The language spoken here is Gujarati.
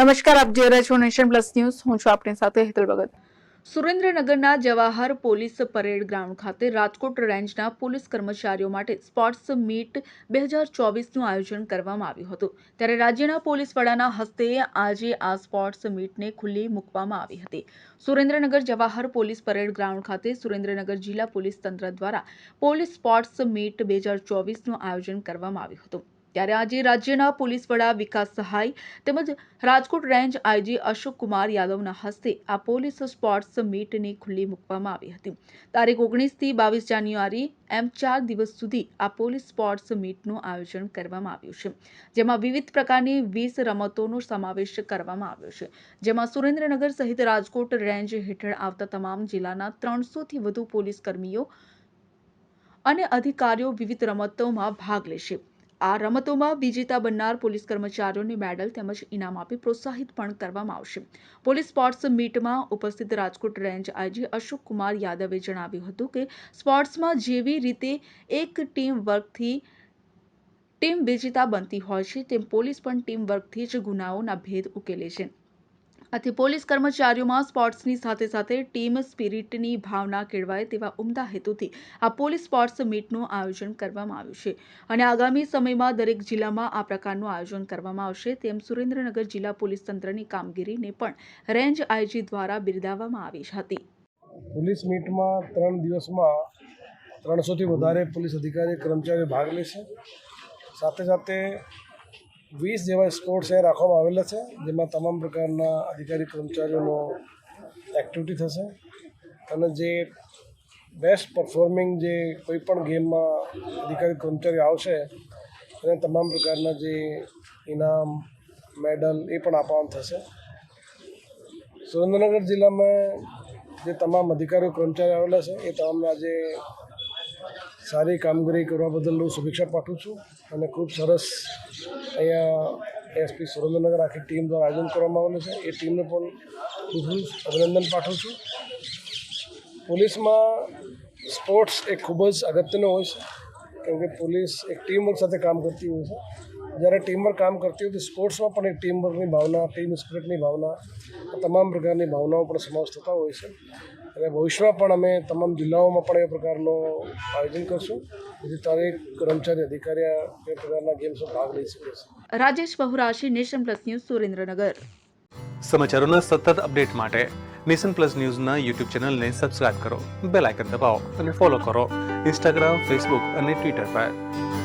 નમસ્કાર, આપ જોઈ રહ્યા છો નેશન પ્લસ ન્યૂઝ. હું છું આપણી સાથે હેતલ ભગત. સુરેન્દ્રનગરના જવાહર પોલીસ પરેડ ગ્રાઉન્ડ ખાતે રાજકોટ રેન્જના પોલીસ કર્મચારીઓ માટે સ્પોર્ટ્સ મીટ બે હજાર ચોવીસનું આયોજન કરવામાં આવ્યું હતું. ત્યારે રાજ્યના પોલીસ વડાના હસ્તે આજે આ સ્પોર્ટ્સ મીટને ખુલ્લી મૂકવામાં આવી હતી. Surendranagar Jawahar police parade ground ખાતે સુરેન્દ્રનગર જિલ્લા પોલીસ તંત્ર દ્વારા પોલીસ સ્પોર્ટ્સ મીટ બે હજાર ચોવીસનું આયોજન કરવામાં આવ્યું હતું. ત્યારે આજે રાજ્યના પોલીસ વડા વિકાસ સહાય તેમજ રાજકોટ રેન્જ આઈજી અશોક કુમાર યાદવના હસ્તે આ પોલીસ સ્પોર્ટ્સ મીટની ખુલ્લી મૂકવામાં આવી હતી. તારીખ ઓગણીસથી બાવીસ જાન્યુઆરી એમ ચાર દિવસ સુધી આ પોલીસ સ્પોર્ટ્સ મીટનું આયોજન કરવામાં આવ્યું છે. જેમાં વિવિધ પ્રકારની વીસ રમતોનો સમાવેશ કરવામાં આવ્યો છે. જેમાં સુરેન્દ્રનગર સહિત રાજકોટ રેન્જ હેઠળ આવતા તમામ જિલ્લાના ત્રણસોથી વધુ પોલીસ કર્મીઓ અને અધિકારીઓ વિવિધ રમતોમાં ભાગ લેશે. આ રમતોમાં વિજેતા બનનાર પોલીસ કર્મચારીઓને મેડલ તેમજ ઇનામ આપી પ્રોત્સાહિત પણ કરવામાં આવશે. પોલીસ સ્પોર્ટ્સ મીટમાં ઉપસ્થિત રાજકોટ રેન્જ આઈજી અશોક કુમાર યાદવે જણાવ્યું હતું કે, સ્પોર્ટ્સમાં જેવી રીતે એક ટીમ વર્કથી ટીમ વિજેતા બનતી હોય છે, તેમ પોલીસ પણ ટીમ વર્કથી જ ગુનાઓના ભેદ ઉકેલે છે. આથી પોલીસ કર્મચારીઓમાં સ્પોર્ટ્સની સાથે સાથે ટીમ સ્પિરિટની ભાવના કેળવાય તેવા ઉમદા હેતુથી આ પોલીસ સ્પોર્ટ્સ મીટનું આયોજન કરવામાં આવ્યું છે. અને આગામી સમયમાં દરેક જિલ્લામાં આ પ્રકારનું આયોજન કરવામાં આવશે તેમ સુરેન્દ્રનગર જિલ્લા પોલીસ તંત્રની કામગીરીને પણ રેન્જ આઈજી દ્વારા બિરદાવવામાં આવી હતી. પોલીસ મીટમાં ત્રણ દિવસમાં ત્રણસોથી વધારે પોલીસ અધિકારી કર્મચારીઓ ભાગ લેશે. સાથે સાથે વીસ જેવા સ્પોર્ટ્સ એ રાખવામાં આવેલા છે, જેમાં તમામ પ્રકારના અધિકારી કર્મચારીઓનો એક્ટિવિટી થશે અને જે બેસ્ટ પરફોર્મિંગ જે કોઈ પણ ગેમમાં અધિકારી કર્મચારી આવશે, એને તમામ પ્રકારના જે ઇનામ, મેડલ એ પણ આપવાનું થશે. સુરેન્દ્રનગર જિલ્લામાં જે તમામ અધિકારીઓ કર્મચારીઓ આવેલા છે, એ તમામને આજે સારી કામગીરી કરવા બદલ હું શુભેચ્છા પાઠવું છું અને ખૂબ સરસ અહીંયા એસપી સુરેન્દ્રનગર આખી ટીમ દ્વારા આયોજન કરવામાં આવેલું છે. એ ટીમને પણ ખૂબ ખૂબ અભિનંદન પાઠવું છું. પોલીસમાં સ્પોર્ટ્સ એ ખૂબ જ અગત્યનો હોય છે કેમકે પોલીસ એક ટીમવર્ક સાથે કામ કરતી હોય છે. જ્યારે ટીમવર્ક કામ કરતી હોય તો સ્પોર્ટ્સમાં પણ એક ટીમવર્કની ભાવના, ટીમ સ્પિરિટની ભાવના તમામ પ્રકારની ભાવનાઓ પણ સમાવેશ થતા હોય છે. અને ભવિષ્યમાં પણ અમે તમામ જિલ્લાઓમાં પણ એ પ્રકારનું આયોજન કરશું. જેથી દરેક કર્મચારી અધિકારી એ પ્રકારના ગેમ્સમાં ભાગ લઈ શકે છે. Rajesh Bahurashi nation plus news Surendranagar. સમાચારોના સતત અપડેટ માટે નેશન પ્લસ ન્યૂઝના યુટ્યુબ ચેનલને સબસ્ક્રાઇબ કરો બેલ આઇકન દબાવો અને ફોલો કરો ઇન્સ્ટાગ્રામ ફેસબુક અને ટ્વિટર પર.